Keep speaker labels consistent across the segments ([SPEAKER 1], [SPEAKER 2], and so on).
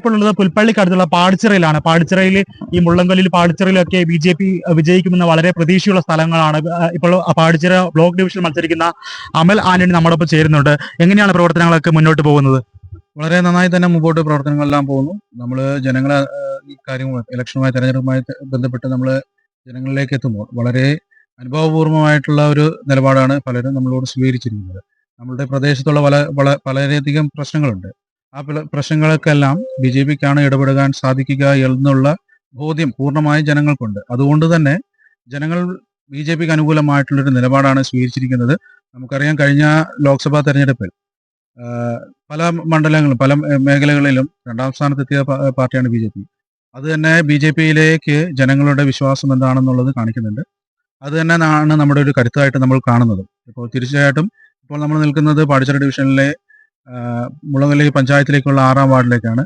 [SPEAKER 1] ഇപ്പോൾ ഉള്ളത് പുൽപ്പള്ളിക്കടുത്തുള്ള പാടിച്ചിറയിലാണ്. പാടിച്ചിറയിൽ ഈ മുള്ളംകൊല്ലിൽ പാടിച്ചിറയിലൊക്കെ ബി ജെ പി വിജയിക്കുമെന്ന് വളരെ പ്രതീക്ഷയുള്ള സ്ഥലങ്ങളാണ്. ഇപ്പോൾ പാടിച്ചിറ ബ്ലോക്ക് ഡിവിഷനിൽ മത്സരിക്കുന്ന അമൽ ആന്റണി നമ്മോടൊപ്പം ചേരുന്നുണ്ട്. എങ്ങനെയാണ് പ്രവർത്തനങ്ങളൊക്കെ മുന്നോട്ട് പോകുന്നത്?
[SPEAKER 2] വളരെ നന്നായി തന്നെ മുമ്പോട്ട് പ്രവർത്തനങ്ങളെല്ലാം പോകുന്നു. നമ്മൾ ജനങ്ങളെ ഈ കാര്യങ്ങൾ ഇലക്ഷനുമായി തെരഞ്ഞെടുപ്പുമായി ബന്ധപ്പെട്ട് നമ്മൾ ജനങ്ങളിലേക്ക് എത്തുമ്പോൾ വളരെ അനുഭവപൂർവമായിട്ടുള്ള ഒരു നിലപാടാണ് പലരും നമ്മളോട് സ്വീകരിച്ചിരിക്കുന്നത്. നമ്മളുടെ പ്രദേശത്തുള്ള പല വളരെയധികം പ്രശ്നങ്ങളുണ്ട്. ആ പ്രശ്നങ്ങൾക്കെല്ലാം ബി ജെ പിക്കാണ് ഇടപെടുവാൻ സാധിക്കുക എന്നുള്ള ബോധ്യം പൂർണമായും ജനങ്ങൾക്കുണ്ട്. അതുകൊണ്ട് തന്നെ ജനങ്ങൾ ബി ജെ പിക്ക് അനുകൂലമായിട്ടുള്ളൊരു നിലപാടാണ് സ്വീകരിച്ചിരിക്കുന്നത്. നമുക്കറിയാം കഴിഞ്ഞ ലോക്സഭാ തെരഞ്ഞെടുപ്പിൽ പല മണ്ഡലങ്ങളും പല മേഖലകളിലും രണ്ടാം സ്ഥാനത്തെത്തിയ പാർട്ടിയാണ് ബി ജെ പി അത് തന്നെ ബി ജെ പിയിലേക്ക് ജനങ്ങളുടെ വിശ്വാസം എന്താണെന്നുള്ളത് കാണിക്കുന്നുണ്ട്. അത് തന്നെ ആണ് നമ്മുടെ ഒരു കരുത്തായിട്ട് നമ്മൾ കാണുന്നത്. ഇപ്പോൾ തീർച്ചയായിട്ടും ഇപ്പോൾ നമ്മൾ നിൽക്കുന്നത് പാടിച്ചറ ഡിവിഷനിലെ ആഹ് പഞ്ചായത്തിലേക്കുള്ള ആറാം വാർഡിലേക്കാണ്.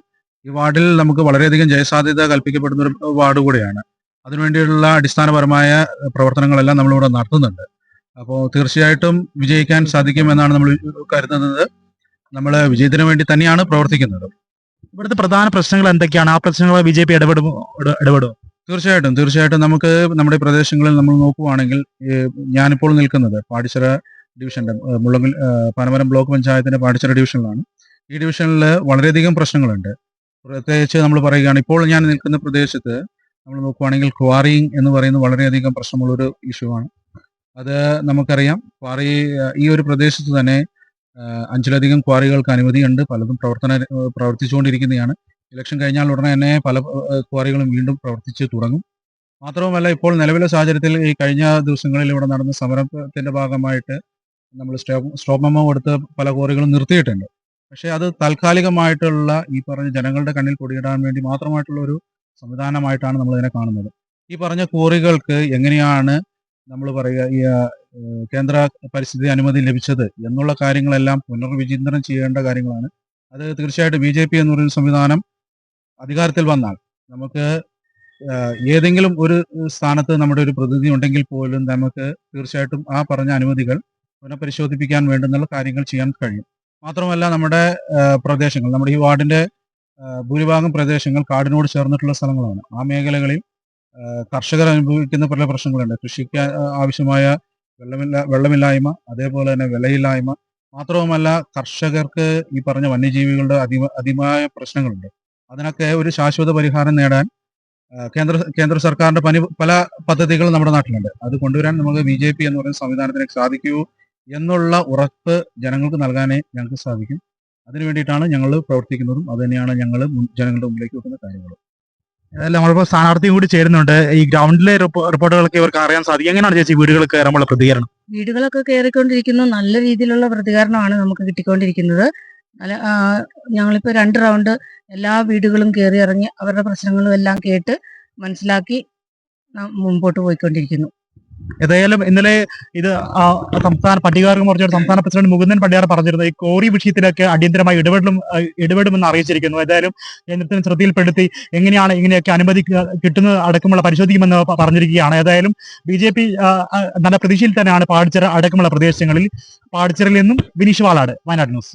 [SPEAKER 2] ഈ വാർഡിൽ നമുക്ക് വളരെയധികം ജയസാധ്യത കൽപ്പിക്കപ്പെടുന്ന ഒരു വാർഡ് കൂടിയാണ്. അതിനുവേണ്ടിയുള്ള അടിസ്ഥാനപരമായ പ്രവർത്തനങ്ങളെല്ലാം നമ്മളിവിടെ നടത്തുന്നുണ്ട്. അപ്പോൾ തീർച്ചയായിട്ടും വിജയിക്കാൻ സാധിക്കുമെന്നാണ് നമ്മൾ കരുതുന്നത്. നമ്മൾ വിജയത്തിന് വേണ്ടി തന്നെയാണ് പ്രവർത്തിക്കുന്നത്.
[SPEAKER 1] ഇവിടുത്തെ പ്രധാന പ്രശ്നങ്ങൾ എന്തൊക്കെയാണ്? ആ പ്രശ്നങ്ങൾ ബി ജെ പി ഇടപെടുമോ? ഇടപെടുമോ
[SPEAKER 2] തീർച്ചയായിട്ടും തീർച്ചയായിട്ടും നമുക്ക് നമ്മുടെ പ്രദേശങ്ങളിൽ നമ്മൾ നോക്കുവാണെങ്കിൽ ഞാനിപ്പോൾ നിൽക്കുന്നത് പാടിച്ചിറ ഡിവിഷന്റെ ഏഹ് മുള്ളങ്കിൽ പനമരം ബ്ലോക്ക് പഞ്ചായത്തിന്റെ പാടിച്ചിറ ഡിവിഷനിലാണ്. ഈ ഡിവിഷനിൽ വളരെയധികം പ്രശ്നങ്ങളുണ്ട്. പ്രത്യേകിച്ച് നമ്മൾ പറയുകയാണ് ഇപ്പോൾ ഞാൻ നിൽക്കുന്ന പ്രദേശത്ത് നമ്മൾ നോക്കുവാണെങ്കിൽ ക്വാറിയിങ് എന്ന് പറയുന്നത് വളരെയധികം പ്രശ്നമുള്ളൊരു ഇഷ്യൂ ആണ്. അത് നമുക്കറിയാം ക്വാറി ഈ ഒരു പ്രദേശത്ത് തന്നെ അഞ്ചിലധികം ക്വാറികൾക്ക് അനുമതിയുണ്ട്. പലതും പ്രവർത്തന പ്രവർത്തിച്ചുകൊണ്ടിരിക്കുന്നതാണ്. ഇലക്ഷൻ കഴിഞ്ഞാൽ ഉടനെ തന്നെ പല ക്വാറികളും വീണ്ടും പ്രവർത്തിച്ച് തുടങ്ങും. മാത്രവുമല്ല ഇപ്പോൾ നിലവിലെ സാഹചര്യത്തിൽ ഈ കഴിഞ്ഞ ദിവസങ്ങളിൽ ഇവിടെ നടന്ന സമരത്തിന്റെ ഭാഗമായിട്ട് നമ്മൾ സ്റ്റോപ്പ് മെമ്മോ കൊടുത്ത് പല ക്വാറികളും നിർത്തിയിട്ടുണ്ട്. പക്ഷേ അത് താൽക്കാലികമായിട്ടുള്ള ഈ പറഞ്ഞ ജനങ്ങളുടെ കണ്ണിൽ പൊടിയിടാൻ വേണ്ടി മാത്രമായിട്ടുള്ള ഒരു സംവിധാനമായിട്ടാണ് നമ്മൾ ഇതിനെ കാണുന്നത്. ഈ പറഞ്ഞ കോറികൾക്ക് എങ്ങനെയാണ് നമ്മൾ പറയുക ഈ കേന്ദ്ര പരിസ്ഥിതി അനുമതി ലഭിച്ചത് എന്നുള്ള കാര്യങ്ങളെല്ലാം പുനർവിചിന്തനം ചെയ്യേണ്ട കാര്യങ്ങളാണ്. അത് തീർച്ചയായിട്ടും ബി ജെ പി എന്ന് പറയുന്ന സംവിധാനം അധികാരത്തിൽ വന്നാൽ നമുക്ക് ഏതെങ്കിലും ഒരു സ്ഥാനത്ത് നമ്മുടെ ഒരു പ്രതിനിധി ഉണ്ടെങ്കിൽ പോലും നമുക്ക് തീർച്ചയായിട്ടും ആ പറഞ്ഞ അനുമതികൾ പുനഃപരിശോധിപ്പിക്കാൻ വേണ്ടുന്ന കാര്യങ്ങൾ ചെയ്യാൻ കഴിയും. മാത്രമല്ല നമ്മുടെ പ്രദേശങ്ങൾ നമ്മുടെ ഈ വാർഡിന്റെ ഭൂരിഭാഗം പ്രദേശങ്ങൾ കാടിനോട് ചേർന്നിട്ടുള്ള സ്ഥലങ്ങളാണ്. ആ മേഖലകളിൽ കർഷകർ അനുഭവിക്കുന്ന പല പ്രശ്നങ്ങളുണ്ട്. കൃഷിക്ക് ആവശ്യമായ വെള്ളമില്ല വെള്ളമില്ലായ്മ അതേപോലെ തന്നെ വിലയില്ലായ്മ. മാത്രവുമല്ല കർഷകർക്ക് ഈ പറഞ്ഞ വന്യജീവികളുടെ അതിമ അതിമായ പ്രശ്നങ്ങളുണ്ട്. അതിനൊക്കെ ഒരു ശാശ്വത പരിഹാരം നേടാൻ കേന്ദ്ര കേന്ദ്ര സർക്കാരിന്റെ പനി പല പദ്ധതികളും നമ്മുടെ നാട്ടിലുണ്ട്. അത് കൊണ്ടുവരാൻ നമുക്ക് ബി ജെ പി എന്ന് പറയുന്ന സംവിധാനത്തിന് സാധിക്കൂ. എന്നുള്ള ഉറപ്പ് ജനങ്ങൾക്ക് നൽകാനേ ഞങ്ങൾക്ക് സാധിക്കും. അതിനു വേണ്ടിയിട്ടാണ് ഞങ്ങൾ പ്രവർത്തിക്കുന്നതും അതുതന്നെയാണ് ഞങ്ങൾ ജനങ്ങളുടെ മുമ്പിലേക്ക് വെക്കുന്ന കാര്യങ്ങളും.
[SPEAKER 1] അതല്ല നമ്മളിപ്പോൾ സ്ഥാനാർത്ഥിയും കൂടി ചേരുന്നുണ്ട്. ഈ ഗ്രൗണ്ടിലെ റിപ്പോർട്ടുകളൊക്കെ ഇവർക്ക് അറിയാൻ സാധിക്കും. എങ്ങനെയാണ് ചേച്ചി വീടുകൾ കയറുമ്പോൾ പ്രതികരണം?
[SPEAKER 3] വീടുകളൊക്കെ കയറിക്കൊണ്ടിരിക്കുന്നു. നല്ല രീതിയിലുള്ള പ്രതികരണമാണ് നമുക്ക് കിട്ടിക്കൊണ്ടിരിക്കുന്നത്. നല്ല ഞങ്ങളിപ്പോൾ രണ്ട് റൗണ്ട് എല്ലാ വീടുകളും കയറി ഇറങ്ങി അവരുടെ പ്രശ്നങ്ങളും എല്ലാം കേട്ട് മനസ്സിലാക്കി മുമ്പോട്ട് പോയിക്കൊണ്ടിരിക്കുന്നു.
[SPEAKER 1] ഏതായാലും ഇന്നലെ ഇത് സംസ്ഥാന പട്ടികാർക്ക് മോർച്ചയുടെ സംസ്ഥാന പ്രസിഡന്റ് മുകുന്ദൻ പണ്ടിയാർ പറഞ്ഞിരുന്നത് ഈ കോറി വിഷയത്തിലൊക്കെ അടിയന്തരമായി ഇടപെടലും ആ, ഇടപെടുമെന്ന് അറിയിച്ചിരിക്കുന്നു. ഏതായാലും കേന്ദ്രത്തിന് ശ്രദ്ധയിൽപ്പെടുത്തി എങ്ങനെയാണ് ഇങ്ങനെയൊക്കെ അനുമതി കിട്ടുന്നത് അടക്കമുള്ള പരിശോധിക്കുമെന്ന് പറഞ്ഞിരിക്കുകയാണ്. ഏതായാലും ബി ജെ പി നല്ല പ്രതീക്ഷയിൽ തന്നെയാണ് പാടിച്ചിറ അടക്കമുള്ള പ്രദേശങ്ങളിൽ പാടിച്ചിറയിൽ നിന്നും വിനീഷ് വാളാട് വയനാട് ന്യൂസ്.